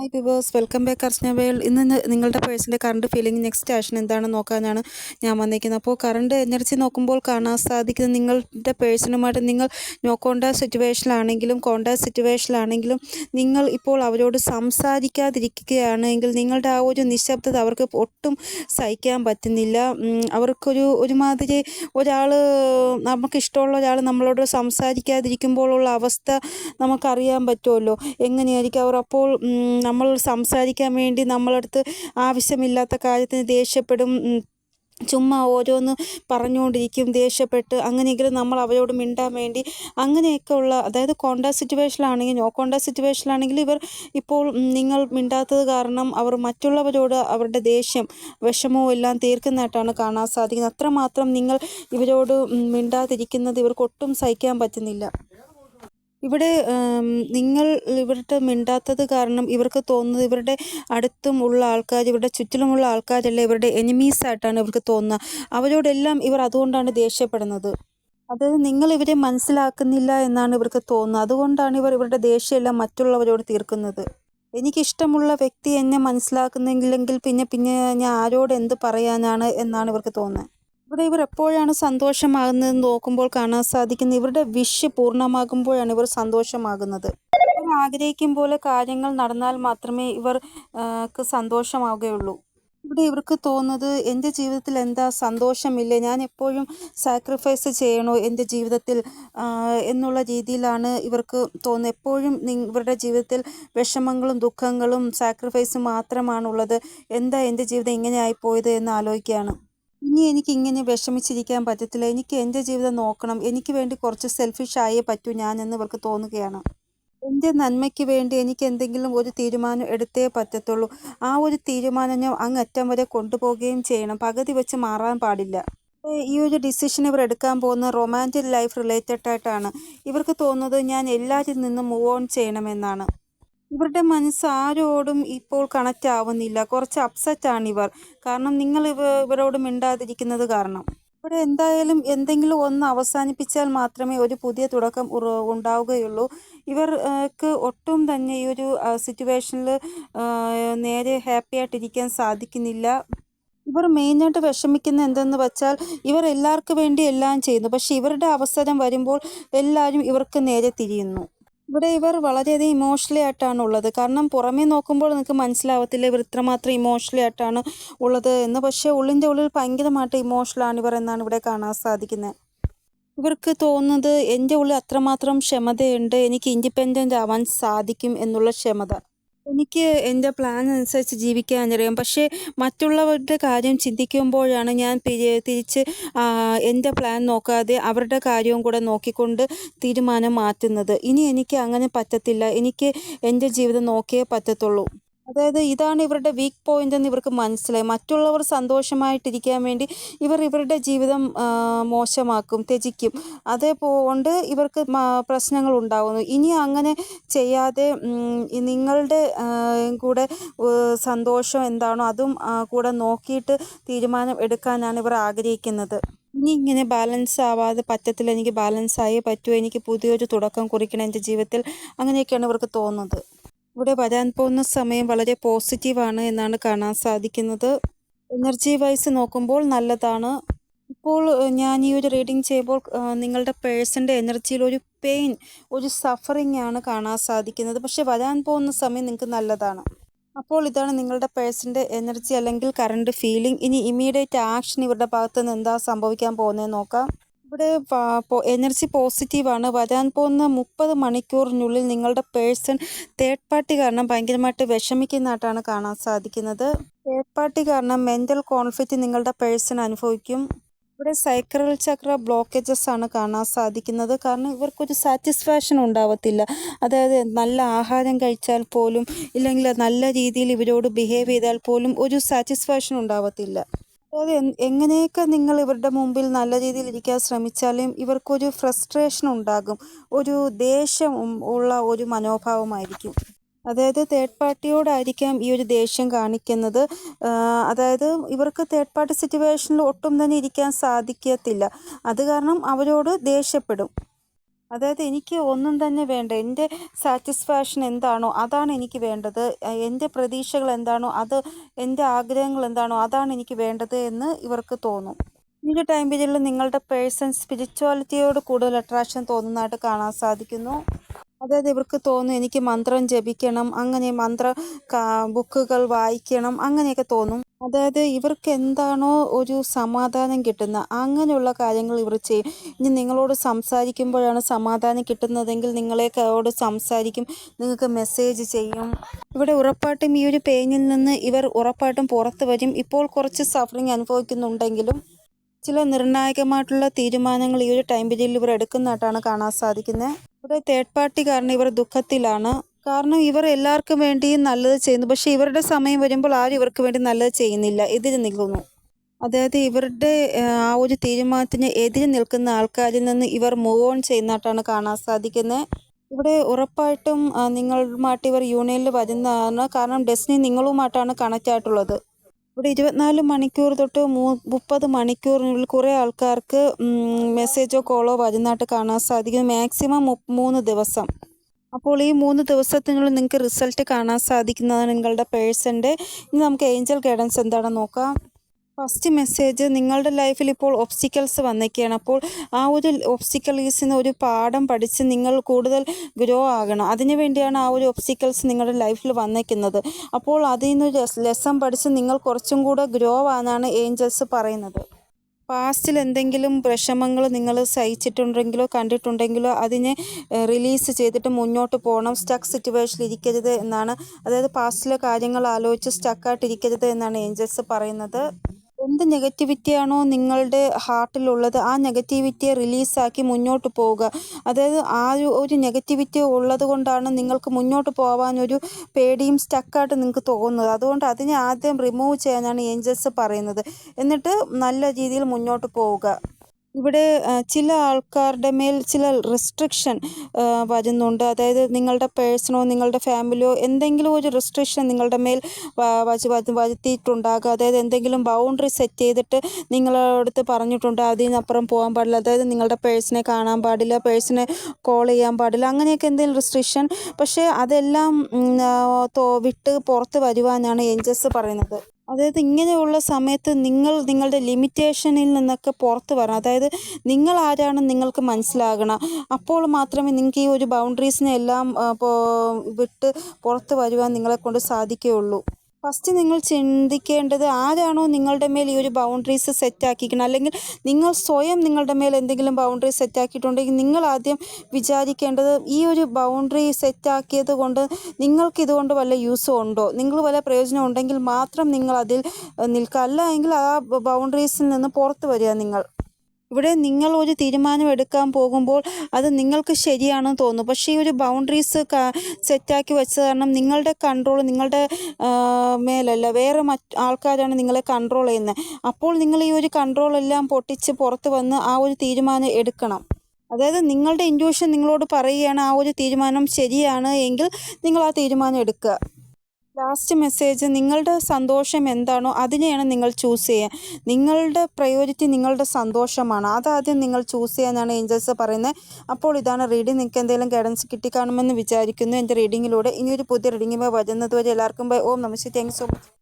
Hi viewers welcome back Archana world ഇന്ന് നിങ്ങളുടെ പേഴ്സിന്റെ കറണ്ട് ഫീലിംഗ് നെക്സ്റ്റ് ആക്ഷൻ എന്താണെന്ന് നോക്കാനാണ് ഞാൻ വന്നിരിക്കുന്നത് അപ്പോൾ കറണ്ട് എനർജി നോക്കുമ്പോൾ കാണാൻ സാധിക്കുന്നത് നിങ്ങളുടെ പേഴ്സണുമായിട്ട് നിങ്ങൾ നോ കോണ്ടാക്ട് സിറ്റുവേഷനിലാണെങ്കിലും കോണ്ടാക്ട് സിറ്റുവേഷനിലാണെങ്കിലും നിങ്ങൾ ഇപ്പോൾ അവരോട് സംസാരിക്കാതിരിക്കുകയാണെങ്കിൽ നിങ്ങളുടെ ആ ഒരു നിശബ്ദത അവർക്ക് ഒട്ടും സഹിക്കാൻ പറ്റുന്നില്ല. അവർക്കൊരു ഒരുമാതിരി ഒരാൾ നമുക്കിഷ്ടമുള്ള ഒരാൾ നമ്മളോട് സംസാരിക്കാതിരിക്കുമ്പോഴുള്ള അവസ്ഥ നമുക്കറിയാൻ പറ്റുമല്ലോ. എങ്ങനെയായിരിക്കും അവർ അപ്പോൾ നമ്മൾ സംസാരിക്കാൻ വേണ്ടി നമ്മളടുത്ത് ആവശ്യമില്ലാത്ത കാര്യത്തിന് ദേഷ്യപ്പെടും. ചുമ്മാ ഓരോന്ന് പറഞ്ഞുകൊണ്ടിരിക്കും ദേഷ്യപ്പെട്ട് അങ്ങനെയെങ്കിലും നമ്മൾ അവരോട് മിണ്ടാൻ വേണ്ടി അങ്ങനെയൊക്കെ ഉള്ള അതായത് കോണ്ടാ സിറ്റുവേഷനിലാണെങ്കിൽ നോ കോണ്ടാ സിറ്റുവേഷനിലാണെങ്കിൽ ഇവർ ഇപ്പോൾ നിങ്ങൾ മിണ്ടാത്തത് കാരണം അവർ മറ്റുള്ളവരോട് അവരുടെ ദേഷ്യം വിഷമവും എല്ലാം തീർക്കുന്നതായിട്ടാണ് കാണാൻ സാധിക്കുന്നത്. അത്രമാത്രം നിങ്ങൾ ഇവരോട് മിണ്ടാതിരിക്കുന്നത് ഇവർക്കൊട്ടും സഹിക്കാൻ പറ്റുന്നില്ല. ഇവിടെ നിങ്ങൾ ഇവരുടെ മിണ്ടാത്തത് കാരണം ഇവർക്ക് തോന്നുന്നത് ഇവരുടെ അടുത്തും ഉള്ള ആൾക്കാർ ഇവരുടെ ചുറ്റിലുമുള്ള ആൾക്കാരല്ല ഇവരുടെ എനിമീസ് ആയിട്ടാണ് ഇവർക്ക് തോന്നുന്നത് അവരോടെല്ലാം ഇവർ അതുകൊണ്ടാണ് ദേഷ്യപ്പെടുന്നത്. അതായത് നിങ്ങൾ ഇവരെ മനസ്സിലാക്കുന്നില്ല എന്നാണ് ഇവർക്ക് തോന്നുന്നത്. അതുകൊണ്ടാണ് ഇവർ ഇവരുടെ ദേഷ്യമെല്ലാം മറ്റുള്ളവരോട് തീർക്കുന്നത്. എനിക്കിഷ്ടമുള്ള വ്യക്തി എന്നെ മനസ്സിലാക്കുന്നെങ്കിലെങ്കിൽ പിന്നെ പിന്നെ ഞാൻ ആരോട് എന്ത് പറയാനാണ് എന്നാണ് ഇവർക്ക് തോന്നുന്നത്. ഇവിടെ ഇവർ എപ്പോഴാണ് സന്തോഷമാകുന്നത് നോക്കുമ്പോൾ കാണാൻ സാധിക്കുന്നത് ഇവരുടെ വിഷ് പൂർണമാകുമ്പോഴാണ് ഇവർ സന്തോഷമാകുന്നത്. ആഗ്രഹിക്കും പോലെ കാര്യങ്ങൾ നടന്നാൽ മാത്രമേ ഇവർക്ക് സന്തോഷമാവുകയുള്ളൂ. ഇവിടെ ഇവർക്ക് തോന്നുന്നത് എന്റെ ജീവിതത്തിൽ എന്താ സന്തോഷമില്ല? ഞാൻ എപ്പോഴും സാക്രിഫൈസ് ചെയ്യണോ എന്റെ ജീവിതത്തിൽ? എന്നുള്ള രീതിയിലാണ് ഇവർക്ക് തോന്നുന്നത്. എപ്പോഴും ഇവരുടെ ജീവിതത്തിൽ വിഷമങ്ങളും ദുഃഖങ്ങളും സാക്രിഫൈസും മാത്രമാണുള്ളത്. എന്താ എന്റെ ജീവിതം ഇങ്ങനെ ആയിപ്പോയത് എന്ന് ആലോചിക്കുകയാണ്. ഇനി എനിക്ക് ഇങ്ങനെ വിഷമിച്ചിരിക്കാൻ പറ്റത്തില്ല. എനിക്ക് എന്റെ ജീവിതം നോക്കണം. എനിക്ക് വേണ്ടി കുറച്ച് സെൽഫിഷ് ആയേ പറ്റൂ എന്ന് ഇവർക്ക് തോന്നുകയാണ്. എന്റെ നന്മയ്ക്ക് വേണ്ടി എനിക്ക് എന്തെങ്കിലും ഒരു തീരുമാനം എടുത്തേ പറ്റത്തുള്ളൂ. ആ ഒരു തീരുമാനം ഞാൻ അങ്ങറ്റം വരെ കൊണ്ടുപോവുകയും ചെയ്യണം. പകുതി വെച്ച് മാറാൻ പാടില്ല. ഈ ഒരു ഡിസിഷൻ ഇവർ എടുക്കാൻ പോകുന്ന റൊമാന്റിക് ലൈഫ് റിലേറ്റഡ് ആയിട്ടാണ്. ഇവർക്ക് തോന്നുന്നത് ഞാൻ എല്ലാവരിൽ നിന്നും മൂവ് ഓൺ ചെയ്യണമെന്നാണ്. ഇവരുടെ മനസ്സ് ആരോടും ഇപ്പോൾ കണക്റ്റ് ആവുന്നില്ല. കുറച്ച് അപ്സെറ്റ് ആണ് ഇവർ. കാരണം നിങ്ങൾ ഇവ ഇവരോട് മിണ്ടാതിരിക്കുന്നത് കാരണം. ഇവിടെ എന്തായാലും എന്തെങ്കിലും ഒന്ന് അവസാനിപ്പിച്ചാൽ മാത്രമേ ഒരു പുതിയ തുടക്കം ഉണ്ടാവുകയുള്ളൂ. ഇവർക്ക് ഒട്ടും തന്നെ ഈ ഒരു സിറ്റുവേഷനിൽ നേരെ ഹാപ്പി ആയിട്ടിരിക്കാൻ സാധിക്കുന്നില്ല. ഇവർ മെയിനായിട്ട് വിഷമിക്കുന്ന എന്തെന്ന് വെച്ചാൽ ഇവർ എല്ലാവർക്കും വേണ്ടി എല്ലാം ചെയ്യുന്നു. പക്ഷെ ഇവരുടെ അവസരം വരുമ്പോൾ എല്ലാവരും ഇവർക്ക് നേരെ തിരിയുന്നു. ഇവിടെ ഇവർ വളരെയധികം ഇമോഷണലി ആയിട്ടാണ് ഉള്ളത്. കാരണം പുറമേ നോക്കുമ്പോൾ നിങ്ങൾക്ക് മനസ്സിലാവത്തില്ല ഇവർ ഇത്രമാത്രം ഇമോഷണലി ആയിട്ടാണ് ഉള്ളത് എന്ന്. പക്ഷേ ഉള്ളിന്റെ ഉള്ളിൽ ഭയങ്കരമായിട്ട് ഇമോഷണലാണ് ഇവർ എന്നാണ് ഇവിടെ കാണാൻ സാധിക്കുന്നത്. ഇവർക്ക് തോന്നുന്നത് എന്റെ ഉള്ളിൽ അത്രമാത്രം ക്ഷമതയുണ്ട്. എനിക്ക് ഇൻഡിപെൻഡന്റ് ആവാൻ സാധിക്കും എന്നുള്ള ക്ഷമത. എനിക്ക് എന്റെ പ്ലാൻ അനുസരിച്ച് ജീവിക്കാൻ അറിയാം പക്ഷേ മറ്റുള്ളവരുടെ കാര്യം ചിന്തിക്കുമ്പോഴാണ് ഞാൻ തിരി- തിരിച്ച് എന്റെ പ്ലാൻ നോക്കാതെ അവരുടെ കാര്യവും കൂടെ നോക്കിക്കൊണ്ട് തീരുമാനം മാറ്റുന്നത്. ഇനി എനിക്ക് അങ്ങനെ പറ്റത്തില്ല. എനിക്ക് എന്റെ ജീവിതം നോക്കിയേ പറ്റത്തുള്ളൂ. അതായത് ഇതാണ് ഇവരുടെ വീക്ക് പോയിന്റ് എന്ന് ഇവർക്ക് മനസ്സിലായി. മറ്റുള്ളവർ സന്തോഷമായിട്ടിരിക്കാൻ വേണ്ടി ഇവർ ഇവരുടെ ജീവിതം മോശമാക്കും ത്യജിക്കും. അതേപോലെ ഇവർക്ക് പ്രശ്നങ്ങൾ ഉണ്ടാകുന്നു ഇനി അങ്ങനെ ചെയ്യാതെ നിങ്ങളുടെ കൂടെ സന്തോഷം എന്താണോ അതും കൂടെ നോക്കിയിട്ട് തീരുമാനം എടുക്കാനാണ് ഇവർ ആഗ്രഹിക്കുന്നത്. ഇനി ഇങ്ങനെ ബാലൻസ് ആവാതെ പറ്റത്തില്ല. എനിക്ക് ബാലൻസ് ആയേ പറ്റൂ. എനിക്ക് പുതിയൊരു തുടക്കം കുറിക്കണം എന്റെ ജീവിതത്തിൽ. അങ്ങനെയൊക്കെയാണ് ഇവർക്ക് തോന്നുന്നത്. ഇവിടെ വരാൻ പോകുന്ന സമയം വളരെ പോസിറ്റീവാണ് എന്നാണ് കാണാൻ സാധിക്കുന്നത്. എനർജി വൈസ് നോക്കുമ്പോൾ നല്ലതാണ്. ഇപ്പോൾ ഞാൻ ഈ ഒരു റീഡിംഗ് ചെയ്യുമ്പോൾ നിങ്ങളുടെ പേഴ്സന്റെ എനർജിയിൽ ഒരു പെയിൻ ഒരു സഫറിങ് ആണ് കാണാൻ സാധിക്കുന്നത്. പക്ഷെ വരാൻ പോകുന്ന സമയം നിങ്ങൾക്ക് നല്ലതാണ്. അപ്പോൾ ഇതാണ് നിങ്ങളുടെ പേഴ്സന്റെ എനർജി അല്ലെങ്കിൽ കറണ്ട് ഫീലിംഗ്. ഇനി ഇമ്മീഡിയറ്റ് ആക്ഷൻ ഇവരുടെ ഭാഗത്ത് നിന്ന് എന്താ സംഭവിക്കാൻ പോകുന്നത് നോക്കാം. ഇവിടെ എനർജി പോസിറ്റീവാണ്. വരാൻ പോകുന്ന മുപ്പത് മണിക്കൂറിനുള്ളിൽ നിങ്ങളുടെ പേഴ്സൺ തേർഡ് പാർട്ടി കാരണം ഭയങ്കരമായിട്ട് വിഷമിക്കുന്നതായിട്ടാണ് കാണാൻ സാധിക്കുന്നത്. തേർഡ് പാർട്ടി കാരണം മെന്റൽ കോൺഫ്ലിക്റ്റ് നിങ്ങളുടെ പേഴ്സൺ അനുഭവിക്കും. ഇവിടെ സൈക്രൽ ചക്ര ബ്ലോക്കേജസ് ആണ് കാണാൻ സാധിക്കുന്നത്. കാരണം ഇവർക്കൊരു സാറ്റിസ്ഫാക്ഷൻ ഉണ്ടാവത്തില്ല. അതായത് നല്ല ആഹാരം കഴിച്ചാൽ പോലും ഇല്ലെങ്കിൽ നല്ല രീതിയിൽ ഇവരോട് ബിഹേവ് ചെയ്താൽ പോലും ഒരു സാറ്റിസ്ഫാക്ഷൻ ഉണ്ടാവത്തില്ല. എങ്ങനെയൊക്കെ നിങ്ങൾ ഇവരുടെ മുമ്പിൽ നല്ല രീതിയിൽ ഇരിക്കാൻ ശ്രമിച്ചാലും ഇവർക്കൊരു ഫ്രസ്ട്രേഷൻ ഉണ്ടാകും. ഒരു ദേഷ്യം ഉള്ള ഒരു മനോഭാവമായിരിക്കും. അതായത് തേർഡ് പാർട്ടിയോടായിരിക്കാം ഈ ഒരു ദേഷ്യം കാണിക്കുന്നത്. അതായത് ഇവർക്ക് തേർഡ് പാർട്ടി സിറ്റുവേഷനിൽ ഒട്ടും തന്നെ ഇരിക്കാൻ സാധിക്കത്തില്ല. അത് കാരണം അവരോട് ദേഷ്യപ്പെടും. അതായത് എനിക്ക് ഒന്നും തന്നെ വേണ്ട. എന്റെ സാറ്റിസ്ഫാക്ഷൻ എന്താണോ അതാണ് എനിക്ക് വേണ്ടത്. എന്റെ പ്രതീക്ഷകൾ എന്താണോ അത് എന്റെ ആഗ്രഹങ്ങൾ എന്താണോ അതാണ് എനിക്ക് വേണ്ടത് എന്ന് ഇവർക്ക് തോന്നും. ഈ ടൈം പീരീഡിൽ നിങ്ങളുടെ പേഴ്സൺ സ്പിരിച്വാലിറ്റിയോട് കൂടുതൽ അട്രാക്ഷൻ തോന്നുന്നതായിട്ട് കാണാൻ സാധിക്കുന്നു. അതായത് ഇവർക്ക് തോന്നും എനിക്ക് മന്ത്രം ജപിക്കണം അങ്ങനെ മന്ത്ര ബുക്കുകൾ വായിക്കണം അങ്ങനെയൊക്കെ തോന്നും. അതായത് ഇവർക്ക് എന്താണോ ഒരു സമാധാനം കിട്ടുന്ന അങ്ങനെയുള്ള കാര്യങ്ങൾ ഇവർ ചെയ്യും. ഇനി നിങ്ങളോട് സംസാരിക്കുമ്പോഴാണ് സമാധാനം കിട്ടുന്നതെങ്കിൽ നിങ്ങളെയോട് സംസാരിക്കും നിങ്ങൾക്ക് മെസ്സേജ് ചെയ്യും. ഇവിടെ ഉറപ്പായിട്ടും ഈ ഒരു പെയിനിൽ നിന്ന് ഇവർ ഉറപ്പായിട്ടും പുറത്തു വരും. ഇപ്പോൾ കുറച്ച് സഫറിങ് അനുഭവിക്കുന്നുണ്ടെങ്കിലും ചില നിർണായകമായിട്ടുള്ള തീരുമാനങ്ങൾ ഈ ഒരു ടൈം പീരീഡിൽ ഇവർ എടുക്കുന്നതായിട്ടാണ് കാണാൻ സാധിക്കുന്നത് ഇവിടെ തേർഡ് പാർട്ടി കാരണം ഇവർ ദുഃഖത്തിലാണ്. കാരണം ഇവർ എല്ലാവർക്കും വേണ്ടിയും നല്ലത് ചെയ്യുന്നു. പക്ഷേ ഇവരുടെ സമയം വരുമ്പോൾ ആരും ഇവർക്ക് വേണ്ടി നല്ലത് ചെയ്യുന്നില്ല. എതിര് നിൽക്കുന്നു. അതായത് ഇവരുടെ ആ ഒരു തീരുമാനത്തിന് എതിര് നിൽക്കുന്ന ആൾക്കാരിൽ നിന്ന് ഇവർ മൂവ് ഓൺ ചെയ്യുന്നതായിട്ടാണ് കാണാൻ സാധിക്കുന്നത് ഇവിടെ ഉറപ്പായിട്ടും നിങ്ങളുമായിട്ട് ഇവർ യൂണിയനിൽ വരുന്നതാണ്. കാരണം ഡെസ്നി നിങ്ങളുമായിട്ടാണ് കണക്റ്റ് ആയിട്ടുള്ളത്. ഇവിടെ ഇരുപത്തിനാല് മണിക്കൂർ തൊട്ട് മൂ മുപ്പത് മണിക്കൂറിനുള്ളിൽ കുറേ ആൾക്കാർക്ക് മെസ്സേജോ കോളോ വരുന്നതായിട്ട് കാണാൻ സാധിക്കും. മാക്സിമം മൂന്ന് ദിവസം. അപ്പോൾ ഈ മൂന്ന് ദിവസത്തിനുള്ളിൽ നിങ്ങൾക്ക് റിസൾട്ട് കാണാൻ സാധിക്കുന്നതാണ് നിങ്ങളുടെ പേഴ്സന്റെ ഇനി നമുക്ക് ഏഞ്ചൽ ഗൈഡൻസ് എന്താണെന്ന് നോക്കാം. ഫസ്റ്റ് മെസ്സേജ് നിങ്ങളുടെ ലൈഫിൽ ഇപ്പോൾ ഒബ്സ്റ്റിക്കൽസ് വന്നേക്കുകയാണ് അപ്പോൾ ആ ഒരു ഒബ്സ്റ്റിക്കൽസിൽ നിന്ന് ഒരു പാഠം പഠിച്ച് നിങ്ങൾ കൂടുതൽ ഗ്രോ ആകണം. അതിനു വേണ്ടിയാണ് ആ ഒരു ഒബ്സ്റ്റിക്കൽസ് നിങ്ങളുടെ ലൈഫിൽ വന്നിരിക്കുന്നത് അപ്പോൾ അതിൽ നിന്ന് ലെസൺ പഠിച്ച് നിങ്ങൾ കുറച്ചും കൂടെ ഗ്രോ ആവാനാണ് ഏഞ്ചൽസ് പറയുന്നത്. പാസ്റ്റിൽ എന്തെങ്കിലും വിഷമങ്ങൾ നിങ്ങൾ സഹിച്ചിട്ടുണ്ടെങ്കിലോ കണ്ടിട്ടുണ്ടെങ്കിലോ അതിനെ റിലീസ് ചെയ്തിട്ട് മുന്നോട്ട് പോകണം. സ്റ്റക്ക് സിറ്റുവേഷനിൽ ഇരിക്കരുത് എന്നാണ്. അതായത് പാസ്റ്റിലെ കാര്യങ്ങൾ ആലോചിച്ച് സ്റ്റക്കായിട്ടിരിക്കരുത് എന്നാണ് ഏഞ്ചൽസ് പറയുന്നത്. എന്ത് നെഗറ്റിവിറ്റിയാണോ നിങ്ങളുടെ ഹാർട്ടിലുള്ളത് ആ നെഗറ്റിവിറ്റിയെ റിലീസാക്കി മുന്നോട്ട് പോവുക. അതായത് ആ ഒരു നെഗറ്റിവിറ്റി ഉള്ളത് കൊണ്ടാണ് നിങ്ങൾക്ക് മുന്നോട്ട് പോകാനൊരു പേടിയും സ്റ്റക്കായിട്ട് നിങ്ങൾക്ക് തോന്നുന്നത്. അതുകൊണ്ട് അതിനെ ആദ്യം റിമൂവ് ചെയ്യാനാണ് ഏഞ്ചൽസ് പറയുന്നത്. എന്നിട്ട് നല്ല രീതിയിൽ മുന്നോട്ട് പോവുക. ഇവിടെ ചില ആൾക്കാരുടെ മേൽ ചില റെസ്ട്രിക്ഷൻ വരുന്നുണ്ട്. അതായത് നിങ്ങളുടെ പേഴ്സണോ നിങ്ങളുടെ ഫാമിലിയോ എന്തെങ്കിലും ഒരു റെസ്ട്രിക്ഷൻ നിങ്ങളുടെ മേൽ വരുത്തിയിട്ടുണ്ടാകുക അതായത് എന്തെങ്കിലും ബൗണ്ടറി സെറ്റ് ചെയ്തിട്ട് നിങ്ങളടുത്ത് പറഞ്ഞിട്ടുണ്ട് അതിനപ്പുറം പോകാൻ പാടില്ല. അതായത് നിങ്ങളുടെ പേഴ്സണെ കാണാൻ പാടില്ല പേഴ്സണെ കോൾ ചെയ്യാൻ പാടില്ല അങ്ങനെയൊക്കെ എന്തെങ്കിലും റെസ്ട്രിക്ഷൻ പക്ഷേ അതെല്ലാം വിട്ട് പുറത്ത് വരുവാനാണ് ഏഞ്ചൽസ് പറയുന്നത്. അതായത് ഇങ്ങനെയുള്ള സമയത്ത് നിങ്ങൾ നിങ്ങളുടെ ലിമിറ്റേഷനിൽ നിന്നൊക്കെ പുറത്ത് വരണം. അതായത് നിങ്ങൾ ആരാണെന്ന് നിങ്ങൾക്ക് മനസ്സിലാകണം. അപ്പോൾ മാത്രമേ നിങ്ങൾക്ക് ഈ ഒരു ബൗണ്ടറീസിനെ എല്ലാം വിട്ട് പുറത്ത് വരുവാൻ നിങ്ങളെക്കൊണ്ട് സാധിക്കുകയുള്ളൂ. ഫസ്റ്റ് നിങ്ങൾ ചിന്തിക്കേണ്ടത് ആരാണോ നിങ്ങളുടെ മേൽ ഈ ഒരു ബൗണ്ടറീസ് സെറ്റാക്കിക്കണം അല്ലെങ്കിൽ നിങ്ങൾ സ്വയം നിങ്ങളുടെ മേൽ എന്തെങ്കിലും ബൗണ്ടറി സെറ്റാക്കിയിട്ടുണ്ടെങ്കിൽ നിങ്ങൾ ആദ്യം വിചാരിക്കേണ്ടത് ഈ ഒരു ബൗണ്ടറി സെറ്റാക്കിയത് കൊണ്ട് നിങ്ങൾക്ക് ഇതുകൊണ്ട് വല്ല യൂസും ഉണ്ടോ? നിങ്ങൾ വല്ല പ്രയോജനം ഉണ്ടെങ്കിൽ മാത്രം നിങ്ങൾ അതിൽ നിൽക്കുക. അല്ല എങ്കിൽ ആ ബൗണ്ടറീസിൽ നിന്ന് പുറത്ത് വരിക നിങ്ങൾ. ഇവിടെ നിങ്ങൾ ഒരു തീരുമാനം എടുക്കാൻ പോകുമ്പോൾ അത് നിങ്ങൾക്ക് ശരിയാണെന്ന് തോന്നും പക്ഷേ ഈ ഒരു ബൗണ്ടറീസ് സെറ്റാക്കി വെച്ചത് കാരണം നിങ്ങളുടെ കൺട്രോൾ നിങ്ങളുടെ മേലല്ല വേറെ മറ്റ് ആൾക്കാരാണ് നിങ്ങളെ കൺട്രോൾ ചെയ്യുന്നത്. അപ്പോൾ നിങ്ങൾ ഈ ഒരു കൺട്രോൾ എല്ലാം പൊട്ടിച്ച് പുറത്ത് വന്ന് ആ ഒരു തീരുമാനം എടുക്കണം. അതായത് നിങ്ങളുടെ ഇൻഡ്യൂഷൻ നിങ്ങളോട് പറയുകയാണ് ആ ഒരു തീരുമാനം ശരിയാണ് എങ്കിൽ നിങ്ങൾ ആ തീരുമാനം എടുക്കുക. ലാസ്റ്റ് മെസ്സേജ് നിങ്ങളുടെ സന്തോഷം എന്താണോ അതിനെയാണ് നിങ്ങൾ ചൂസ് ചെയ്യുക. നിങ്ങളുടെ പ്രയോറിറ്റി നിങ്ങളുടെ സന്തോഷമാണ്. അതാദ്യം നിങ്ങൾ ചൂസ് ചെയ്യാനാണ് ഏഞ്ചൽസ് പറയുന്നത്. അപ്പോൾ ഇതാണ് റീഡിംഗ് നിങ്ങൾക്ക് എന്തെങ്കിലും ഗൈഡൻസ് കിട്ടിക്കാണുമെന്ന് വിചാരിക്കുന്നു. എന്റെ റീഡിങ്ങിലൂടെ ഇനിയൊരു പുതിയ റീഡിങ്ങുമായി വരുന്നത് വരെ എല്ലാവർക്കും ബൈ ഓം നമസ്തേ താങ്ക് സോ മച്ച്